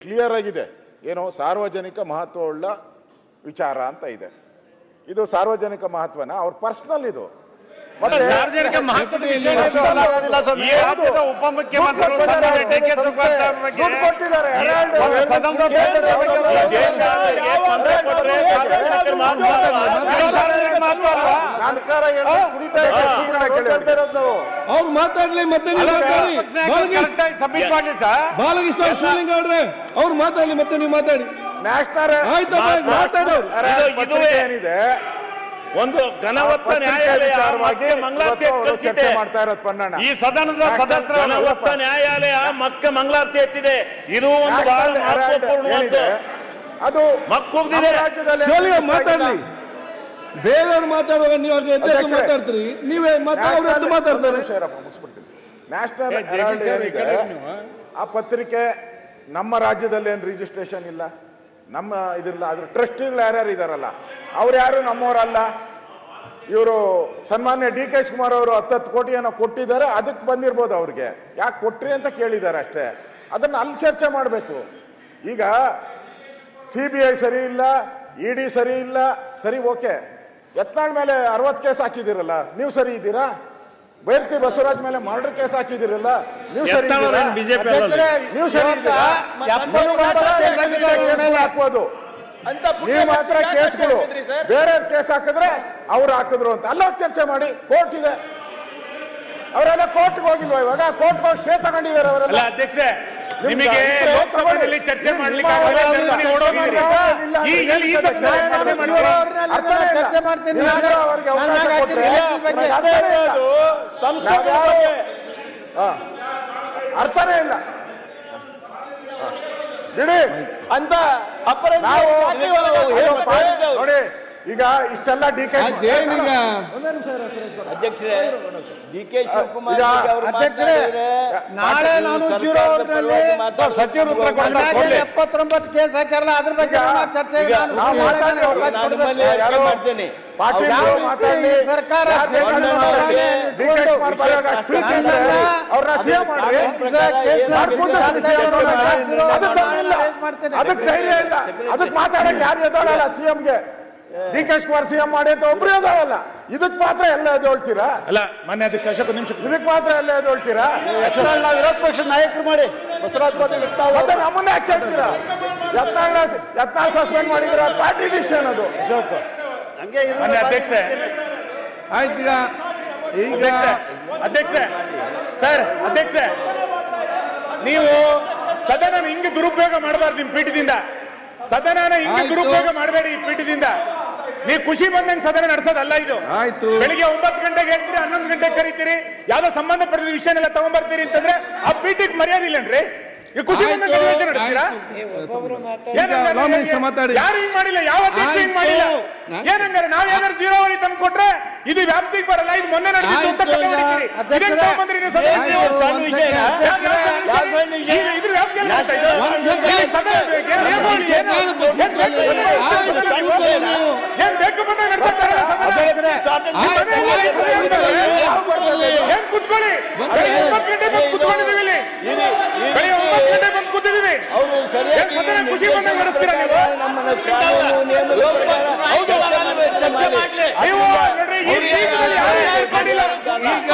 Clear ಆಗಿದೆ. ಏನೋ ಸಾರ್ವಜನಿಕ ಮಹತ್ವವುಳ್ಳ ವಿಚಾರ ಅಂತ ಇದೆ. ಇದು ಸಾರ್ವಜನಿಕ ಮಹತ್ವನ? ಅವ್ರ ಪರ್ಸ್ನಲ್ ಇದು. ಸಾರ್ವಜನಿಕ ಉಪಮುಖ್ಯಮಂತ್ರಿಗಳು ಅವ್ರ ಮಾತಾಡ್ಲಿ ಮತ್ತೆ ನೀವು ಮಾತಾಡಿ. ಬಾಲಕೃಷ್ಣ ಶಿವಲಿಂಗ ಅವ್ರೆ ಅವ್ರು ಮಾತಾಡ್ಲಿ ಮತ್ತೆ ನೀವು ಮಾತಾಡಿ. ನ್ಯಾಷನಲ್ ಆಯ್ತು ಮಾತಾಡು. ಹೆರಾಲ್ಡ್ ಇದು- ಇದುವೇ. ಏನಿದೆ? ಒಂದು ಘನವತ್ತ ನ್ಯಾಯಾಲಯ ಚರ್ಚೆ ಮಾಡ್ತಾ ಇರೋದು ಪನ್ನಣ್ಣ. ಈ ಸದನದ ಸದಸ್ಯರ ಘನವತ್ತ ನ್ಯಾಯಾಲಯ ಮತ್ತೆ ಮಂಗಳಾರತಿ ಎತ್ತಿದೆ. ಇದು ಒಂದು ಬಹಳ ಏನಿದೆ, ಅದು ಮಕ್ ಹೋಗ್ದಿದೆ. ನಮ್ಮ ರಾಜ್ಯದಲ್ಲಿ ಮಾತಾಡಲಿ. ಬೇರೆಯವ್ರು ಮಾತಾಡುವಾಗ ನೀವು ಎದ್ದು. ಮಾತಾಡ್ತೀರಿ. ನೀವೇ ಮತ್ತೆ ಅವ್ರು ಮಾತಾಡ್ತಾರೆ. ನ್ಯಾಷನಲ್ ಹೆರಾಲ್ಡ್ ಏನಿದೆ. ಆ ಪತ್ರಿಕೆ ನಮ್ಮ ರಾಜ್ಯದಲ್ಲಿ ಏನು ರಿಜಿಸ್ಟ್ರೇಷನ್ ಇಲ್ಲ? ನಮ್ಮ ಇದಿಲ್ಲ ಅದ್ರ ಟ್ರಸ್ಟಿಗಳು ಯಾರ್ಯಾರು ಇದಾರಲ್ಲ? ಅವ್ರು ಯಾರು? ನಮ್ಮವರಲ್ಲ. ಇವರು ಸನ್ಮಾನ್ಯ ಡಿ ಕೆ ಶಿವಕುಮಾರ್ ಅವರು ಹತ್ತತ್ತು ಕೋಟಿ ಏನೋ ಕೊಟ್ಟಿದ್ದಾರೆ ಅದಕ್ಕೆ ಬಂದಿರ್ಬೋದು ಅವ್ರಿಗೆ. ಯಾಕೆ ಕೊಟ್ರಿ ಅಂತ ಕೇಳಿದ್ದಾರೆ ಅಷ್ಟೇ. ಅದನ್ನ ಅಲ್ಲಿ ಚರ್ಚೆ ಮಾಡಬೇಕು. ಈಗ ಸಿ ಬಿ ಐ ಸರಿ ಇಲ್ಲ ಇ ಡಿ ಸರಿ ಇಲ್ಲ ಸರಿ ಓಕೆ. ಯತ್ನಾಳ್ ಮೇಲೆ ಅರವತ್ತು ಕೇಸ್ ಹಾಕಿದಿರಲ್ಲ ನೀವು ಸರಿ ಇದ್ದೀರಾ? ಬೈರ್ತಿ ಬಸವರಾಜ್ ಮೇಲೆ ಮರ್ಡರ್ ಕೇಸ್ ಹಾಕಿದಿರಲ್ಲ ನೀವು ಸರಿ? ನೀವು ಸರಿ ಹಾಕ್ಬೋದು. ನೀವು ಮಾತ್ರ ಕೇಸ್ಗಳು ಬೇರೆ ಕೇಸ್ ಹಾಕಿದ್ರೆ ಅವ್ರು ಹಾಕಿದ್ರು ಅಂತ. ಅಲ್ಲ ಚರ್ಚೆ ಮಾಡಿ. ಕೋರ್ಟ್ ಇದೆ. ಅವರೆಲ್ಲ ಕೋರ್ಟ್ಗೆ ಹೋಗಿಲ್ವಾ ಇವಾಗ? ಕೋರ್ಟ್ ಹೋಗಿ ಸ್ಟೇ ತಗೊಂಡಿದ್ದಾರೆ ಅವರೆಲ್ಲ. ಅಧ್ಯಕ್ಷೆ ನಿಮಗೆ ಲೋಕಸಭೆಯಲ್ಲಿ ಚರ್ಚೆ ಮಾಡ್ಲಿಕ್ಕೆ. ಅರ್ಥನೇ ಇಲ್ಲ. ಬಿಡಿ. ಅಂತ ನೋಡಿ ಈಗ ಇಷ್ಟೆಲ್ಲ ಡಿ ಕೆ ಅಧ್ಯಕ್ಷರೇ ಡಿ ಕೆ ಶಿವಕುಮಾರ್ ಅವರು ಅಧ್ಯಕ್ಷರೇ, ನಾಳೆ ನಾನು ಜೀರೋ ಸಚಿವ. ಎಪ್ಪತ್ತೊಂಬತ್ತು ಕೇಸ್ ಹಾಕ್ಯಾರಲ್ಲ ಅದ್ರ ಬಗ್ಗೆ ಚರ್ಚೆ ಮಾಡ್ತೇನೆ. ಸರ್ಕಾರ ಯಾರು ಬೇಕಾದ್ರೂ ಸ್ಪಂದನೆ ಮಾತಾಡ್ಲಿ. ಮಾಡಿ, ಡಿ ಕೆ ಶಿವಕುಮಾರ್ ಬರೋವಾಗ ಪ್ರೀತಿ ಇದ್ರೆ ಅವ್ರನ್ನ ಸಿಎಂ ಮಾಡ್ರಿ. ಅದಕ್ಕೆ ಧೈರ್ಯ ಇಲ್ಲ. ಅದಕ್ಕೆ ಮಾತಾಡಕ್ಕೆ ಯಾರು ಎದೋಳಲ್ಲ ಸಿಎಂಗೆ? ಡಿ ಕೆ ಸಿಎಂ ಮಾಡಿ ಅಂತ ಒಬ್ರು ಎದೋಳಲ್ಲ ಇದಕ್ ಮಾತ್ರ ಎಲ್ಲ ಎದೋಳ್ತೀರಾ ಅಲ್ಲ ಮಾನ್ಯ ಅಧ್ಯಕ್ಷ ಅಶೋಕ್ ನಿಮಿಷ ಇದಕ್ ಮಾತ್ರ ಎಲ್ಲ ಎದೋಳ್ತೀರಾ ನಾವು ವಿರೋಧ ಪಕ್ಷದ ನಾಯಕರು ಮಾಡಿ. ಬಸವರಾಜ್ ಪಾತ್ರ ಮತ್ತೆ ನಮ್ಮನ್ನ ಯಾಕೆ ಹೇಳ್ತೀರಾ ಯತ್ನಾಳ್ ಯತ್ನಾಳ್ ಸಸ್ಪೆಂಡ್ ಮಾಡಿದ್ರ? ಪಾರ್ಟಿ ಡಿಸಿಷನ್ ಅದು. ಅಶೋಕ್. ಮಾನ್ಯ ಅಧ್ಯಕ್ಷ. ಆಯ್ತು ಈಗ ಈಗ ಅಧ್ಯಕ್ಷೆ ಅಧ್ಯಕ್ಷೆ ಸರ್ ಅಧ್ಯಕ್ಷೆ. ನೀವು ಸದನ ಹಿಂಗೆ ದುರುಪಯೋಗ ಮಾಡಬಾರ್ದು ನಿಮ್ ಪೀಠದಿಂದ. ಸದನನ ಹಿಂಗೆ ದುರುಪಯೋಗ ಮಾಡಬೇಡಿ ಈ ಪೀಠದಿಂದ. ನೀವು ಖುಷಿ ಬಂದಂಗೆ ಸದನ ನಡೆಸೋದಲ್ಲ ಇದು. ಆಯ್ತು. ಬೆಳಿಗ್ಗೆ ಒಂಬತ್ತು ಗಂಟೆಗೆ ಹೇಳ್ತೀರಿ ಹನ್ನೊಂದು ಗಂಟೆಗೆ ಕರಿತೀರಿ. ಯಾವ್ದೋ ಸಂಬಂಧಪಟ್ಟಿದ ವಿಷಯನೆಲ್ಲ ತಗೊಂಡ್ಬರ್ತೀರಿ ಅಂತಂದ್ರೆ ಆ ಪೀಠಕ್ಕೆ ಮರ್ಯಾದೆ ಮಿನಿಸ್ಟರ್ ಮಾತಾಡಿ. ಯಾರು ಹಿಂಗ್ ಮಾಡಿಲ್ಲ? ಯಾವ ಅಧ್ಯಕ್ಷ ಹಿಂಗ್ ಮಾಡಿಲ್ಲ. ಏನಂಗಾರೆ ನಾವ್ ಏನಾದ್ರು ಜೀರೋವರಿ ತಂದು ಕೊಟ್ರೆ ಇದು ವ್ಯಾಪ್ತಿಗೆ ಬರಲ್ಲ. ಇದು ಮೊನ್ನೆ ಇದ್ರ ವ್ಯಾಪ್ತಿಯಲ್ಲಿ. ಏನ್ ಬೇಕು? ಬೇಕು? ಒಂದ್ ಏನು? ಏನ್ ಚರ್ಚೆ ಮಾಡಲಿ. ಈಗ